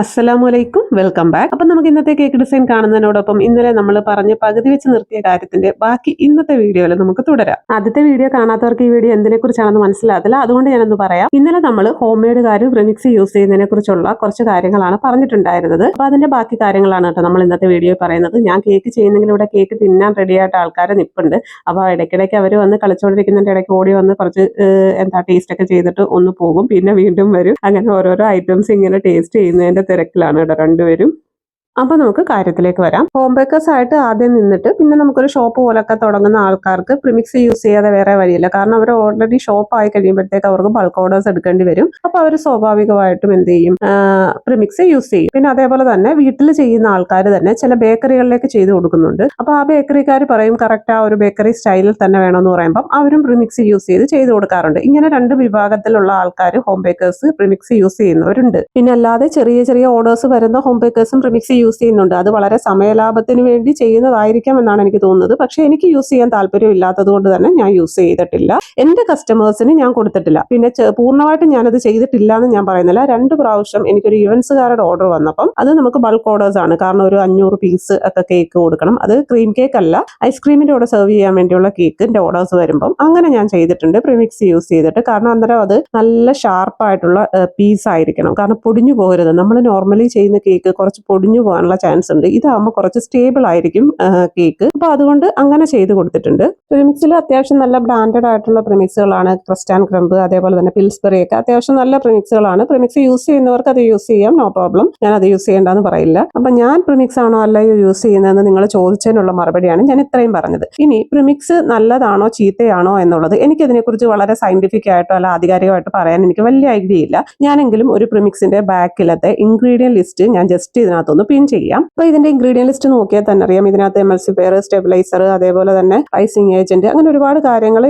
അസ്സലാമലൈക്കും welcome back. അപ്പം നമുക്ക് ഇന്നത്തെ കേക്ക് ഡിസൈൻ കാണുന്നതിനോടൊപ്പം ഇന്നലെ നമ്മൾ പറഞ്ഞ് പകുതി വെച്ച് നിർത്തിയ കാര്യത്തിന്റെ ബാക്കി ഇന്നത്തെ വീഡിയോയിൽ നമുക്ക് തുടരാം. ആദ്യത്തെ വീഡിയോ കാണാത്തവർക്ക് ഈ വീഡിയോ എന്തിനെ കുറിച്ചാണെന്ന് മനസ്സിലാകത്തില്ല. അതുകൊണ്ട് ഞാനൊന്ന് പറയാം. ഇന്നലെ നമ്മൾ ഹോം മെയ്ഡ് കാര്യം റിമിക്സ് യൂസ് ചെയ്യുന്നതിനെ കുറിച്ചുള്ള കുറച്ച് കാര്യങ്ങളാണ് പറഞ്ഞിട്ടുണ്ടായിരുന്നത്. അപ്പൊ അതിന്റെ ബാക്കി കാര്യങ്ങളാണ് കേട്ടോ നമ്മൾ ഇന്നത്തെ വീഡിയോ പറയുന്നത്. ഞാൻ കേക്ക് ചെയ്യുന്നെങ്കിൽ ഇവിടെ കേക്ക് തിന്നാൻ റെഡിയായിട്ട് ആൾക്കാരെ നിപ്പുണ്ട്. അപ്പോൾ ഇടയ്ക്കിടയ്ക്ക് അവർ വന്ന് കളിച്ചുകൊണ്ടിരിക്കുന്നതിന്റെ ഇടയ്ക്ക് ഓടി വന്ന് കുറച്ച് എന്താ ടേസ്റ്റ് ഒക്കെ ചെയ്തിട്ട് ഒന്ന് പോകും. പിന്നെ വീണ്ടും വരും. അങ്ങനെ ഓരോരോ ഐറ്റംസ് ഇങ്ങനെ ടേസ്റ്റ് ചെയ്യുന്നതിന്റെ തിരക്കിലാണ് കേട്ടോ രണ്ടുപേരും. അപ്പൊ നമുക്ക് കാര്യത്തിലേക്ക് വരാം. ഹോം ബേക്കേഴ്സ് ആയിട്ട് ആദ്യം നിന്നിട്ട് പിന്നെ നമുക്കൊരു ഷോപ്പ് പോലൊക്കെ തുടങ്ങുന്ന ആൾക്കാർക്ക് പ്രിമിക്സ് യൂസ് ചെയ്യാതെ വേറെ വഴിയില്ല. കാരണം അവർ ഓൾറെഡി ഷോപ്പ് ആയി കഴിയുമ്പോഴത്തേക്ക് അവർക്ക് ബൾക്ക് ഓർഡേഴ്സ് എടുക്കേണ്ടി വരും. അപ്പൊ അവർ സ്വാഭാവികമായിട്ടും എന്ത് ചെയ്യും? പ്രിമിക്സ് യൂസ് ചെയ്യും. പിന്നെ അതേപോലെ തന്നെ വീട്ടിൽ ചെയ്യുന്ന ആൾക്കാർ തന്നെ ചില ബേക്കറികളിലേക്ക് ചെയ്തു കൊടുക്കുന്നുണ്ട്. അപ്പൊ ആ ബേക്കറിക്കാർ പറയും കറക്റ്റ് ആ ഒരു ബേക്കറി സ്റ്റൈലിൽ തന്നെ വേണമെന്ന് പറയുമ്പോൾ അവരും പ്രിമിക്സ് യൂസ് ചെയ്ത് ചെയ്തു കൊടുക്കാറുണ്ട്. ഇങ്ങനെ രണ്ട് വിഭാഗത്തിലുള്ള ആൾക്കാർ ഹോം ബേക്കേഴ്സ് പ്രിമിക്സ് യൂസ് ചെയ്യുന്നവരുണ്ട്. പിന്നെ അല്ലാതെ ചെറിയ ചെറിയ ഓർഡേഴ്സ് വരുന്ന ഹോം ബേക്കേഴ്സും പ്രിമിക്സ് യൂസ് ചെയ്യുന്നുണ്ട്. അത് വളരെ സമയലാഭത്തിന് വേണ്ടി ചെയ്യുന്നതായിരിക്കാം എന്നാണ് എനിക്ക് തോന്നുന്നത്. പക്ഷെ എനിക്ക് യൂസ് ചെയ്യാൻ താല്പര്യം ഇല്ലാത്തത് കൊണ്ട് തന്നെ ഞാൻ യൂസ് ചെയ്തിട്ടില്ല. എന്റെ കസ്റ്റമേഴ്സിന് ഞാൻ കൊടുത്തിട്ടില്ല. പിന്നെ പൂർണമായിട്ടും ഞാനത് ചെയ്തിട്ടില്ല എന്ന് ഞാൻ പറയുന്നില്ല. രണ്ട് പ്രാവശ്യം എനിക്കൊരു ഇവൻസുകാരുടെ ഓർഡർ വന്നപ്പം അത് നമുക്ക് ബൾക്ക് ഓർഡേഴ്സ് ആണ്. കാരണം ഒരു അഞ്ഞൂറ് പീസ് ഒക്കെ കേക്ക് കൊടുക്കണം. അത് ക്രീം കേക്ക് അല്ല. ഐസ്ക്രീമിന്റെ കൂടെ സെർവ് ചെയ്യാൻ വേണ്ടിയുള്ള കേക്കിന്റെ ഓർഡേഴ്സ് വരുമ്പം അങ്ങനെ ഞാൻ ചെയ്തിട്ടുണ്ട്. പ്രിമിക്സ് യൂസ് ചെയ്തിട്ട്. കാരണം അന്നേരം അത് നല്ല ഷാർപ്പായിട്ടുള്ള പീസ് ആയിരിക്കണം. കാരണം പൊടിഞ്ഞു പോകരുത്. നമ്മൾ നോർമലി ചെയ്യുന്ന കേക്ക് കുറച്ച് പൊടിഞ്ഞു പോകാനുള്ള ചാൻസ് ഉണ്ട്. ഇതാകുമ്പോൾ കുറച്ച് സ്റ്റേബിൾ ആയിരിക്കും കേക്ക് അപ്പോൾ അതുകൊണ്ട് അങ്ങനെ ചെയ്ത് കൊടുത്തിട്ടുണ്ട്. പ്രിമിക്സിൽ അത്യാവശ്യം നല്ല ബ്രാൻഡഡ് ആയിട്ടുള്ള പ്രിമിക്സുകളാണ് ക്രിസ്റ്റ് ആൻഡ് ക്രംബ് അതേപോലെ തന്നെ പിൽസ്ബറി ഒക്കെ അത്യാവശ്യം നല്ല പ്രിമിക്സുകളാണ് പ്രിമിക്സ് യൂസ് ചെയ്യുന്നവർക്ക് അത് യൂസ് ചെയ്യാം നോ പ്രോബ്ലം ഞാൻ അത് യൂസ് ചെയ്യേണ്ടെന്ന് പറയില്ല. അപ്പൊ ഞാൻ പ്രിമിക്സ് ആണോ അല്ലയോ യൂസ് ചെയ്യുന്നതെന്ന് നിങ്ങൾ ചോദിച്ചതിനുള്ള മറുപടിയാണ് ഞാൻ ഇത്രയും പറഞ്ഞത്. ഇനി പ്രിമിക്സ് നല്ലതാണോ ചീത്തയാണോ എന്നുള്ളത് എനിക്കതിനെക്കുറിച്ച് വളരെ സയന്റിഫിക് ആയിട്ടോ അല്ല ആധികാരികമായിട്ട് പറയാൻ എനിക്ക് വലിയ ഐഡിയ ഇല്ല. ഞാനെങ്കിലും ഒരു പ്രിമിക്സിന്റെ ബാക്കിലത്തെ ഇൻഗ്രീഡിയൻ ലിസ്റ്റ് ഞാൻ ജസ്റ്റ് ഇതിനകത്തൊന്ന് പിൻ ചെയ്യാം. അപ്പൊ ഇതിന്റെ ഇൻഗ്രീഡിയൻ ലിസ്റ്റ് നോക്കിയാൽ തന്നെ അറിയാം. ഇതിനകത്ത് എമൽസിഫയർ സ്റ്റെബിലൈസർ അതേപോലെ തന്നെ ഐസിങ് ഏജന്റ് അങ്ങനെ ഒരുപാട് കാര്യങ്ങൾ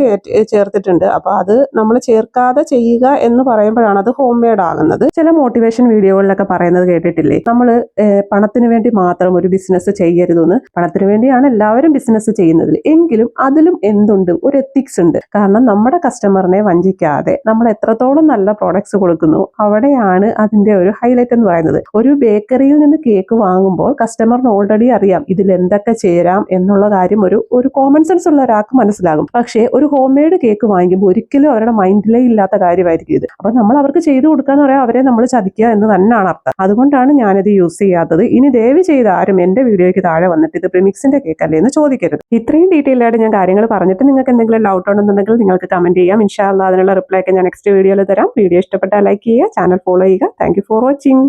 ചേർത്തിട്ടുണ്ട്. അപ്പൊ അത് നമ്മൾ ചേർക്കാതെ ചെയ്യുക എന്ന് പറയുമ്പോഴാണ് അത് ഹോം മെയ്ഡ് ആകുന്നത്. ചില മോട്ടിവേഷൻ വീഡിയോകളിലൊക്കെ പറയുന്നത് കേട്ടിട്ടില്ലേ? നമ്മൾ പണത്തിന് വേണ്ടി മാത്രം ഒരു ബിസിനസ് ചെയ്യരുതെന്ന്. പണത്തിന് വേണ്ടിയാണ് എല്ലാവരും ബിസിനസ് ചെയ്യുന്നത് എങ്കിലും അതിലും എന്തുണ്ട്? ഒരു എത്തിക്സ് ഉണ്ട്. കാരണം നമ്മുടെ കസ്റ്റമറിനെ വഞ്ചിക്കാതെ നമ്മൾ എത്രത്തോളം നല്ല പ്രോഡക്ട്സ് കൊടുക്കുന്നു അവിടെയാണ് അതിന്റെ ഒരു ഹൈലൈറ്റ് എന്ന് പറയുന്നത്. ഒരു ബേക്കറിയിൽ നിന്ന് കേക്ക് വാങ്ങുമ്പോൾ കസ്റ്റമറിന് ഓൾറെഡി അറിയാം ഇതിൽ എന്തൊക്കെ ചേരാം എന്നുള്ള കാര്യം ഒരു ഒരു കോമൺ സെൻസ് ഉള്ള ഒരാൾക്ക് മനസ്സിലാകും. പക്ഷേ ഒരു ഹോം മെയ്ഡ് കേക്ക് വാങ്ങിക്കുമ്പോൾ ഒരിക്കലും അവരുടെ മൈൻഡിലേ ഇല്ലാത്ത കാര്യമായിരിക്കും ഇത്. അപ്പൊ നമ്മൾ അവർക്ക് ചെയ്തു കൊടുക്കാന്ന് പറയാം അവരെ നമ്മൾ ചതിക്കുക എന്ന് തന്നെയാണ് അർത്ഥം. അതുകൊണ്ടാണ് ഞാനിത് യൂസ് ചെയ്യാത്തത്. ഇനി ദയവ് ചെയ്ത് ആരും എന്റെ വീഡിയോയ്ക്ക് താഴെ വന്നിട്ട് ഇത് പ്രിമിക്സിന്റെ കേക്ക് അല്ലേ എന്ന് ചോദിക്കരുത്. ഇത്രയും ഡീറ്റെയിൽ ആയിട്ട് ഞാൻ കാര്യങ്ങൾ പറഞ്ഞിട്ട് നിങ്ങൾക്ക് എന്തെങ്കിലും ഡൗട്ട് ഉണ്ടെന്നുണ്ടെങ്കിൽ നിങ്ങൾക്ക് കമന്റ് ചെയ്യാം. ഇൻഷാല്ല അതിനുള്ള റിപ്ലൈ ഒക്കെ ഞാൻ നെക്സ്റ്റ് വീഡിയോയിൽ തരാം. വീഡിയോ ഇഷ്ടപ്പെട്ടാൽ ലൈക്ക് ചെയ്യുക ചാനൽ ഫോളോ ചെയ്യുക. Thank for watching